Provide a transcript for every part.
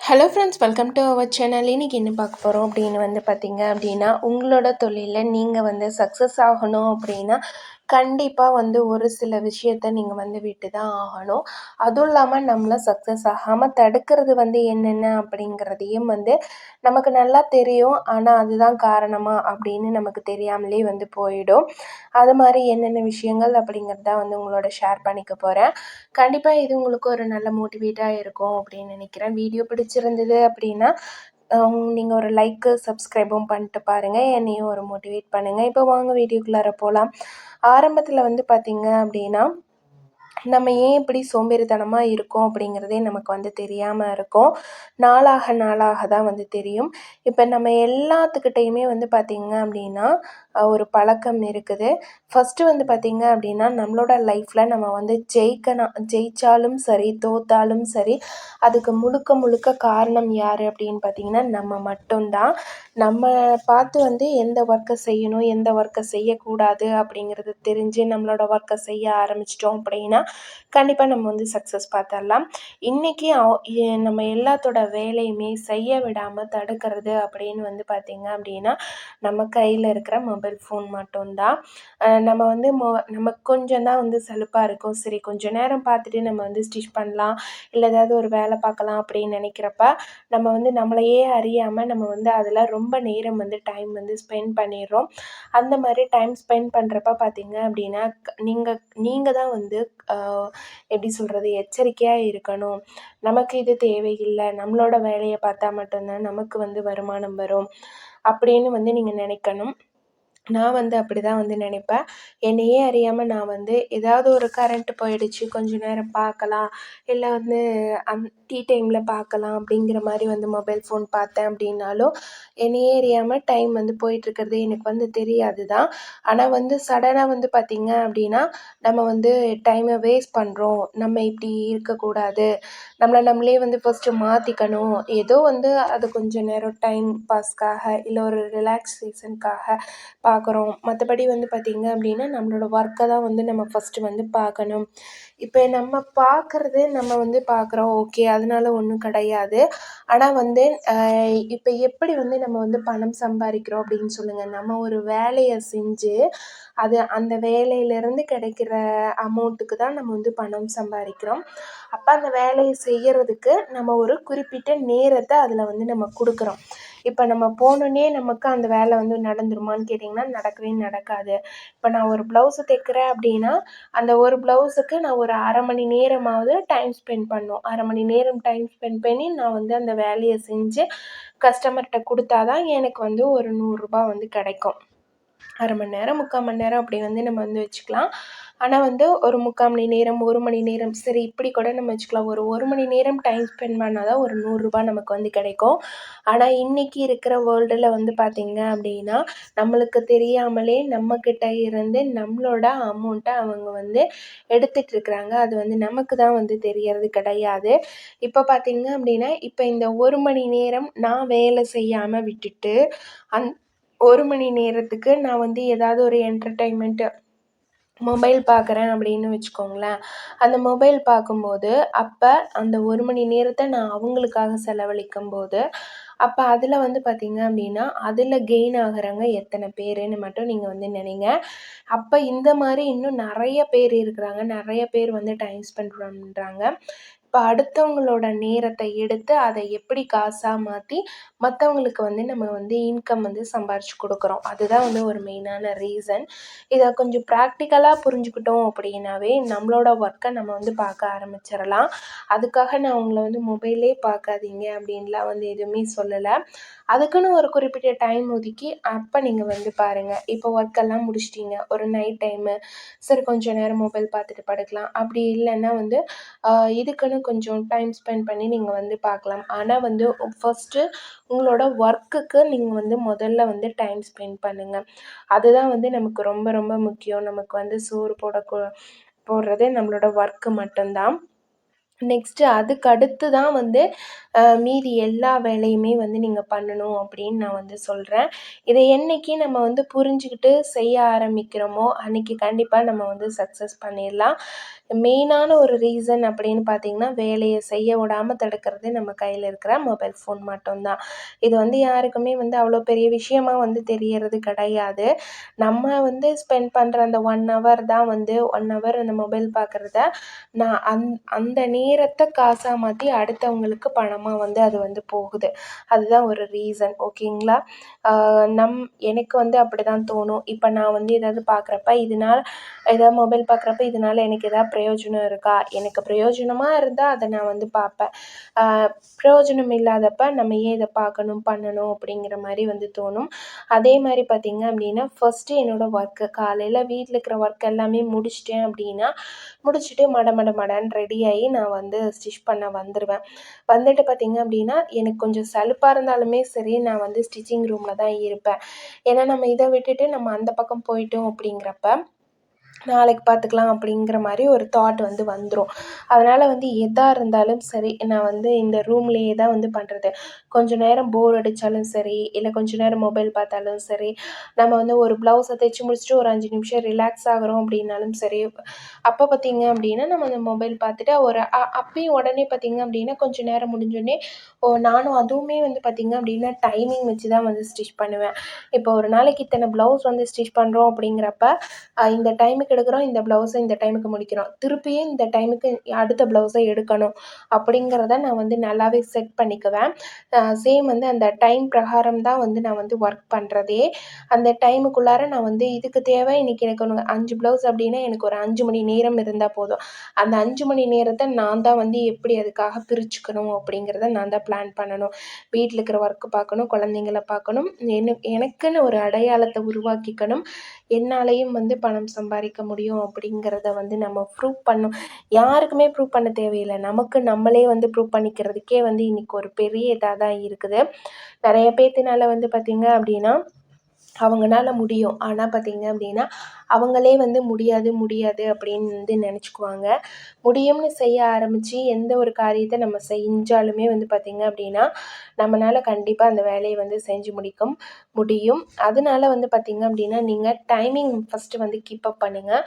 Hello friends welcome to our channel இன்றைக்கி என்ன பார்க்க போகிறோம் அப்படின்னு வந்து பார்த்திங்க அப்படின்னா உங்களோட தொழிலில் நீங்கள் வந்து சக்ஸஸ் ஆகணும் அப்படின்னா கண்டிப்பாக வந்து ஒரு சில விஷயத்த நீங்கள் வந்து விட்டு தான் ஆகணும். அதுவும் இல்லாமல் நம்மளை சக்ஸஸ் ஆகாமல் தடுக்கிறது வந்து என்னென்ன அப்படிங்கிறதையும் வந்து நமக்கு நல்லா தெரியும். ஆனால் அதுதான் காரணமா அப்படின்னு நமக்கு தெரியாமலே வந்து போயிடும். அது மாதிரி என்னென்ன விஷயங்கள் அப்படிங்கிறத வந்து உங்களோட ஷேர் பண்ணிக்க போகிறேன் கண்டிப்பாக இது உங்களுக்கு ஒரு நல்ல மோட்டிவேட்டாக இருக்கும் அப்படின்னு நினைக்கிறேன். வீடியோ பிடிச்சிருந்தது அப்படின்னா நீங்கள் ஒரு லைக்கு சப்ஸ்கிரைபும் பண்ணிட்டு பாருங்கள் என்னையும் ஒரு மோட்டிவேட் பண்ணுங்கள் இப்போ வாங்க வீடியோக்குள்ளார போகலாம் ஆரம்பத்தில் வந்து பார்த்திங்க அப்படின்னா நம்ம ஏன் இப்படி சோம்பேறித்தனமாக இருக்கோம் அப்படிங்கிறதே நமக்கு வந்து தெரியாமல் இருக்கும். நாளாக நாளாக தான் வந்து தெரியும். இப்போ நம்ம எல்லாத்துக்கிட்டேயுமே வந்து பார்த்திங்க அப்படின்னா ஒரு பழக்கம் இருக்குது. ஃபஸ்ட்டு வந்து பார்த்திங்க அப்படின்னா நம்மளோட லைஃப்பில் நம்ம வந்து ஜெயிக்கணும் ஜெயித்தாலும் சரி தோற்றாலும் சரி அதுக்கு முழுக்க முழுக்க காரணம் யார் அப்படின்னு பார்த்திங்கன்னா நம்ம மட்டும்தான். நம்ம பார்த்து வந்து எந்த ஒர்க்கை செய்யணும் எந்த ஒர்க்கை செய்யக்கூடாது அப்படிங்கிறது தெரிஞ்சு நம்மளோட ஒர்க்கை செய்ய ஆரம்பிச்சிட்டோம் அப்படின்னா கண்டிப்பாக நம்ம வந்து சக்ஸஸ் பார்த்துடலாம். இன்றைக்கி நம்ம எல்லாத்தோட வேலையுமே செய்ய விடாமல் தடுக்கிறது அப்படின்னு வந்து பார்த்திங்க அப்படின்னா நம்ம கையில் இருக்கிற மொபைல் மொபைல் ஃபோன் மட்டும்தான் நம்ம வந்து மொ நமக்கு கொஞ்சம் தான் வந்து சலுப்பாக இருக்கும். சரி கொஞ்சம் நேரம் பார்த்துட்டு நம்ம வந்து ஸ்டிச் பண்ணலாம். இல்லை ஏதாவது ஒரு வேலை பார்க்கலாம் அப்படின்னு நினைக்கிறப்ப நம்ம வந்து நம்மளையே அறியாமல் நம்ம வந்து அதில் ரொம்ப நேரம் வந்து டைம் வந்து ஸ்பெண்ட் பண்ணிடுறோம். அந்த மாதிரி டைம் ஸ்பெண்ட் பண்ணுறப்ப பார்த்தீங்க அப்படின்னா நீங்கள் நீங்கள் தான் வந்து எப்படி சொல்கிறது எச்சரிக்கையாக இருக்கணும். நமக்கு இது தேவையில்லை. நம்மளோட வேலையை பார்த்தா மட்டும்தான் நமக்கு வந்து வருமானம் வரும் அப்படின்னு வந்து நீங்கள் நினைக்கணும். நான் வந்து அப்படி தான் வந்து நினைப்பேன். என்னையே அறியாமல் நான் வந்து ஏதாவது ஒரு கரண்ட்டு போயிடுச்சு கொஞ்ச நேரம் பார்க்கலாம். இல்லை வந்து அந் டீ டைமில் பார்க்கலாம் அப்படிங்கிற மாதிரி வந்து மொபைல் ஃபோன் பார்த்தேன் அப்படின்னாலும் என்னையே அறியாமல் டைம் வந்து போயிட்டுருக்கிறது எனக்கு வந்து தெரியாது தான் ஆனால் வந்து சடனாக வந்து பார்த்திங்க அப்படின்னா நம்ம வந்து டைமை வேஸ்ட் பண்ணுறோம் நம்ம இப்படி இருக்கக்கூடாது. நம்மளை நம்மளே வந்து ஃபஸ்ட்டு மாற்றிக்கணும் ஏதோ வந்து அது கொஞ்சம் நேரம் டைம் பாஸ்க்காக இல்லை ஒரு ரிலாக்ஸேஷனுக்காக பார்க்குறோம். மற்றபடி வந்து பார்த்திங்க அப்படின்னா நம்மளோட ஒர்க்கை தான் வந்து நம்ம ஃபஸ்ட்டு வந்து பார்க்கணும். இப்போ நம்ம பார்க்குறது நம்ம வந்து பார்க்குறோம் ஓகே அதனால ஒன்றும் கிடையாது. ஆனால் வந்து இப்போ எப்படி வந்து நம்ம வந்து பணம் சம்பாதிக்கிறோம் அப்படின்னு சொல்லுங்கள் நம்ம ஒரு வேலையை செஞ்சு அது அந்த வேலையிலேருந்து கிடைக்கிற அமௌண்ட்டுக்கு தான் நம்ம வந்து பணம் சம்பாதிக்கிறோம். அப்போ அந்த வேலையை செய்கிறதுக்கு நம்ம ஒரு குறிப்பிட்ட நேரத்தை அதில் வந்து நம்ம கொடுக்குறோம். இப்போ நம்ம போனோன்னே நமக்கு அந்த வேலை வந்து நடந்துருமான்னு கேட்டிங்கன்னா நடக்கவே நடக்காது. இப்போ நான் ஒரு ப்ளவுஸு தைக்கிறேன் அப்படின்னா அந்த ஒரு ப்ளவுஸுக்கு நான் ஒரு அரை மணி நேரமாவது டைம் ஸ்பெண்ட் பண்ணும். அரை மணி நேரம் டைம் ஸ்பெண்ட் பண்ணி நான் வந்து அந்த வேலையை செஞ்சு கஸ்டமர்கிட்ட கொடுத்தா தான் எனக்கு வந்து ஒரு நூறுரூபா வந்து கிடைக்கும். அரை மணி நேரம் முக்கால் மணி நேரம் அப்படி வந்து நம்ம வந்து வச்சுக்கலாம். ஆனால் வந்து ஒரு முக்கால் மணி நேரம் ஒரு மணி நேரம் சரி இப்படி கூட நம்ம வச்சுக்கலாம். ஒரு ஒரு மணி நேரம் டைம் ஸ்பெண்ட் பண்ணால் தான் ஒரு நூறுரூபா நமக்கு வந்து கிடைக்கும். ஆனால் இன்றைக்கி இருக்கிற வேர்ல்டில் வந்து பார்த்திங்க அப்படின்னா நம்மளுக்கு தெரியாமலே நம்மக்கிட்ட இருந்து நம்மளோட அமௌண்ட்டை அவங்க வந்து எடுத்துகிட்டு இருக்கிறாங்க. அது வந்து நமக்கு தான் வந்து தெரியறது கிடையாது. இப்போ பார்த்திங்க அப்படின்னா இப்போ இந்த ஒரு மணி நேரம் நான் வேலை செய்யாமல் விட்டுட்டு அந் ஒரு மணி நேரத்துக்கு நான் வந்து ஏதாவது ஒரு என்டர்டெயின்மெண்ட்டு மொபைல் பார்க்குறேன் அப்படின்னு வச்சுக்கோங்களேன். அந்த மொபைல் பார்க்கும்போது அப்போ அந்த ஒரு மணி நேரத்தை நான் அவங்களுக்காக செலவழிக்கும் போது அப்போ அதில் வந்து பார்த்திங்க அப்படின்னா அதில் கெயின் ஆகிறவங்க எத்தனை பேருன்னு மட்டும் நீங்கள் வந்து நினைங்க. அப்போ இந்த மாதிரி இன்னும் நிறைய பேர் இருக்கிறாங்க. நிறைய பேர் வந்து டைம் ஸ்பெண்ட் பண்ணுறாங்க இப்போ அடுத்தவங்களோட நேரத்தை எடுத்து அதை எப்படி காசாக மாற்றி மற்றவங்களுக்கு வந்து நம்ம வந்து இன்கம் வந்து சம்பாரித்து கொடுக்குறோம். அதுதான் வந்து ஒரு மெயினான ரீசன் இதை கொஞ்சம் ப்ராக்டிக்கலாக புரிஞ்சுக்கிட்டோம் அப்படின்னாவே நம்மளோட ஒர்க்கை நம்ம வந்து பார்க்க ஆரம்பிச்சிடலாம். அதுக்காக நான் உங்களை வந்து மொபைலே பார்க்காதீங்க அப்படின்லாம் வந்து எதுவுமே சொல்லலை. அதுக்குன்னு ஒரு குறிப்பிட்ட டைம் ஒதுக்கி அப்போ நீங்கள் வந்து பாருங்கள் இப்போ ஒர்க்கெல்லாம் முடிச்சிட்டிங்க. ஒரு நைட் டைமு சரி கொஞ்சம் நேரம் மொபைல் பார்த்துட்டு படுக்கலாம். அப்படி இல்லைன்னா வந்து இதுக்குன்னு கொஞ்சம் டைம் ஸ்பெண்ட் பண்ணி நீங்கள் வந்து பார்க்கலாம். ஆனால் வந்து ஃபஸ்ட்டு உங்களோட ஒர்க்குக்கு நீங்கள் வந்து முதல்ல வந்து டைம் ஸ்பெண்ட் பண்ணுங்கள் அதுதான் வந்து நமக்கு ரொம்ப ரொம்ப முக்கியம். நமக்கு வந்து சோறு போட போடுறதே நம்மளோட ஒர்க்கு மட்டும்தான். நெக்ஸ்ட்டு அதுக்கு அடுத்து தான் வந்து மீதி எல்லா வேலையுமே வந்து நீங்கள் பண்ணணும் அப்படின்னு நான் வந்து சொல்கிறேன் இதை என்னைக்கு நம்ம வந்து புரிஞ்சுக்கிட்டு செய்ய ஆரம்பிக்கிறோமோ அன்றைக்கி கண்டிப்பாக நம்ம வந்து சக்ஸஸ் பண்ணிடலாம். மெயினான ஒரு ரீசன் அப்படின்னு பார்த்தீங்கன்னா வேலையை செய்ய விடாமல் தடுக்கிறது நம்ம கையில் இருக்கிற மொபைல் ஃபோன் மட்டும்தான். இது வந்து யாருக்குமே வந்து அவ்வளோ பெரிய விஷயமா வந்து தெரியறது கிடையாது. நம்ம வந்து ஸ்பெண்ட் பண்ணுற அந்த ஒன் ஹவர் தான் வந்து ஒன் ஹவர் அந்த மொபைல் பார்க்குறத நான் அந் அந்த நேரத்தை காசாக மாற்றி அடுத்தவங்களுக்கு பணமாக வந்து அது வந்து போகுது. அதுதான் ஒரு ரீசன் ஓகேங்களா நம் எனக்கு வந்து அப்படி தான் தோணும். இப்போ நான் வந்து ஏதாவது பார்க்குறப்ப இதனால் ஏதாவது மொபைல் பார்க்குறப்ப இதனால் எனக்கு ஏதாவது பிரயோஜனம் இருக்கா? எனக்கு பிரயோஜனமாக இருந்தால் அதை நான் வந்து பார்ப்பேன். பிரயோஜனம் இல்லாதப்ப நம்ம ஏன் இதை பார்க்கணும் பண்ணணும் அப்படிங்கிற மாதிரி வந்து தோணும். அதே மாதிரி பார்த்திங்க அப்படின்னா ஃபஸ்ட்டு என்னோடய ஒர்க்கு காலையில் வீட்டில் இருக்கிற ஒர்க் எல்லாமே முடிச்சிட்டேன் அப்படின்னா முடிச்சுட்டு மட மட மடன்னு ரெடி ஆகி நான் வந்து ஸ்டிச் பண்ண வந்துடுவேன் வந்துட்டு பார்த்திங்க அப்படின்னா எனக்கு கொஞ்சம் சலுப்பாக இருந்தாலுமே சரி நான் வந்து ஸ்டிச்சிங் ரூமில் தான் இருப்பேன். ஏன்னா நம்ம இதை விட்டுட்டு நம்ம அந்த பக்கம் போயிட்டோம் அப்படிங்கிறப்ப நாளைக்கு பார்த்துக்கலாம் அப்படிங்கிற மாதிரி ஒரு தாட் வந்து வந்துடும் அதனால் வந்து எதாக இருந்தாலும் சரி நான் வந்து இந்த ரூம்லேயே தான் வந்து பண்ணுறது கொஞ்சம் நேரம் போர் அடித்தாலும் சரி இல்லை கொஞ்சம் நேரம் மொபைல் பார்த்தாலும் சரி நம்ம வந்து ஒரு ப்ளவுஸை தைச்சி முடிச்சுட்டு ஒரு அஞ்சு நிமிஷம் ரிலாக்ஸ் ஆகிறோம் அப்படின்னாலும் சரி அப்போ பார்த்திங்க அப்படின்னா நம்ம அந்த மொபைல் பார்த்துட்டு ஒரு அ அப்பயும் உடனே பார்த்திங்க அப்படின்னா கொஞ்சம் நேரம் முடிஞ்சோடனே ஓ நானும் அதுவுமே வந்து பார்த்திங்க அப்படின்னா டைமிங் வச்சு தான் வந்து ஸ்டிச் பண்ணுவேன். இப்போ ஒரு நாளைக்கு இத்தனை ப்ளவுஸ் வந்து ஸ்டிச் பண்ணுறோம் அப்படிங்கிறப்ப இந்த டைம் டைமுக்கு எடுக்கிறோம் இந்த ப்ளவுஸை இந்த டைமுக்கு முடிக்கிறோம். திருப்பியும் இந்த டைமுக்கு அடுத்த ப்ளவுஸை எடுக்கணும். அப்படிங்கிறத நான் வந்து நல்லாவே செட் பண்ணிக்குவேன். சேம் வந்து அந்த டைம் பிரகாரம் தான் வந்து நான் வந்து ஒர்க் பண்ணுறதே அந்த டைமுக்குள்ளார நான் வந்து இதுக்கு தேவை இன்றைக்கி எனக்கு ஒன்று அஞ்சு ப்ளவுஸ் அப்படின்னா எனக்கு ஒரு அஞ்சு மணி நேரம் இருந்தால் போதும். அந்த அஞ்சு மணி நேரத்தை நான் தான் வந்து எப்படி அதுக்காக பிரிச்சுக்கணும் அப்படிங்கிறத நான் தான் பிளான் பண்ணணும். வீட்டில் இருக்கிற ஒர்க்கு பார்க்கணும் குழந்தைங்கள பார்க்கணும். எனக்குன்னு ஒரு அடையாளத்தை உருவாக்கிக்கணும். என்னாலையும் வந்து பணம் சம்பாதிக்க முடியும் அப்படிங்கிறத வந்து நம்ம ப்ரூவ் பண்ணோம் யாருக்குமே ப்ரூவ் பண்ண தேவையில்லை. நமக்கு நம்மளே வந்து ப்ரூவ் பண்ணிக்கிறதுக்கே வந்து இன்றைக்கி ஒரு பெரிய இதாக தான் இருக்குது. நிறைய பேத்தினால வந்து பார்த்திங்க அப்படின்னா அவங்களால முடியும். ஆனால் பார்த்திங்க அப்படின்னா அவங்களே வந்து முடியாது முடியாது அப்படின்னு வந்து நினச்சிக்குவாங்க. முடியும்னு செய்ய ஆரம்பித்து எந்த ஒரு காரியத்தை நம்ம செஞ்சாலுமே வந்து பார்த்திங்க அப்படின்னா நம்மளால் கண்டிப்பாக அந்த வேலையை வந்து செஞ்சு முடிக்கும் முடியும். அதனால வந்து பார்த்திங்க அப்படின்னா நீங்கள் டைமிங் ஃபஸ்ட்டு வந்து கீப் அப் பண்ணுங்கள்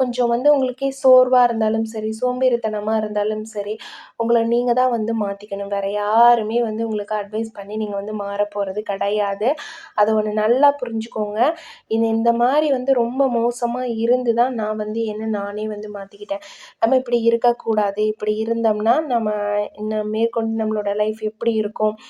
கொஞ்சம் வந்து உங்களுக்கே சோர்வாக இருந்தாலும் சரி சோம்பேறித்தனமாக இருந்தாலும் சரி உங்களை நீங்கள் தான் வந்து மாற்றிக்கணும் வேறு யாருமே வந்து உங்களுக்கு அட்வைஸ் பண்ணி நீங்கள் வந்து மாற போகிறது கிடையாது. அதை ஒன்று நல்லா புரிஞ்சுக்கோங்க. இது இந்த மாதிரி வந்து ரொம்ப மோசமாக இருந்து தான் நான் வந்து என்ன நானே வந்து மாற்றிக்கிட்டேன் நம்ம இப்படி இருக்கக்கூடாது. இப்படி இருந்தோம்னா நம்ம இன்னும் மேற்கொண்டு நம்மளோட லைஃப் எப்படி இருக்கும்?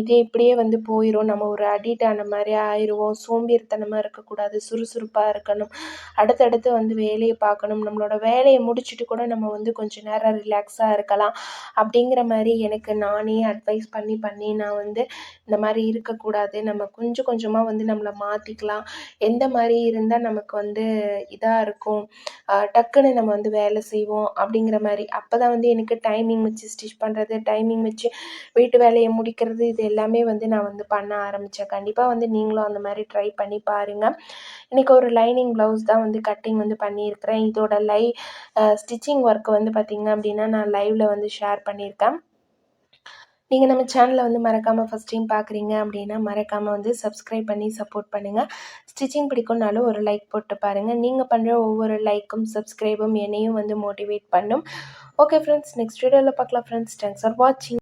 இதே இப்படியே வந்து போயிடும் நம்ம ஒரு அடிக்ட் ஆன மாதிரி ஆயிடுவோம் சோம்பேறித்தனமாக இருக்கக்கூடாது. சுறுசுறுப்பாக இருக்கணும். அடுத்தடுத்து வந்து வேலையை பார்க்கணும். நம்மளோட வேலையை முடிச்சுட்டு கூட நம்ம வந்து கொஞ்சம் நேரம் ரிலாக்ஸாக இருக்கலாம். அப்படிங்கிற மாதிரி எனக்கு நானே அட்வைஸ் பண்ணி பண்ணி நான் வந்து இந்த மாதிரி இருக்கக்கூடாது. நம்ம கொஞ்சம் கொஞ்சமாக வந்து நம்மளை மாற்றிக்கலாம் எந்த மாதிரி இருந்தால் நமக்கு வந்து இதாக இருக்கும். டக்குன்னு நம்ம வந்து வேலை செய்வோம் அப்படிங்கிற மாதிரி. அப்போ தான் வந்து எனக்கு டைமிங் வச்சு ஸ்டிச் பண்ணுறது டைமிங் வச்சு வீட்டு வேலையை முடிக்கிறது இது எல்லாமே வந்து நான் வந்து பண்ண ஆரம்பித்தேன் கண்டிப்பாக வந்து நீங்களும் அந்த மாதிரி ட்ரை பண்ணி பாருங்கள் இன்றைக்கி ஒரு லைனிங் ப்ளவுஸ் தான் வந்து கட்டிங் வந்து பண்ணியிருக்கிறேன். இதோட லை ஸ்டிச்சிங் ஒர்க் வந்து பார்த்திங்க அப்படின்னா நான் லைவில் வந்து ஷேர் பண்ணியிருக்கேன். நீங்கள் நம்ம சேனலை வந்து மறக்காமல் ஃபஸ்ட் டைம் பார்க்குறீங்க அப்படின்னா மறக்காமல் வந்து சப்ஸ்கிரைப் பண்ணி சப்போர்ட் பண்ணுங்கள் ஸ்டிச்சிங் பிடிக்கும்னாலும் ஒரு லைக் போட்டு பாருங்கள் நீங்கள் பண்ணுற ஒவ்வொரு லைக்கும் சப்ஸ்கிரைபும் என்னையும் வந்து மோட்டிவேட் பண்ணும். ஓகே ஃப்ரெண்ட்ஸ் நெக்ஸ்ட் வீடியோவில் பார்க்கலாம் ஃப்ரெண்ட்ஸ் தேங்க்ஸ் ஃபார் வாட்சிங்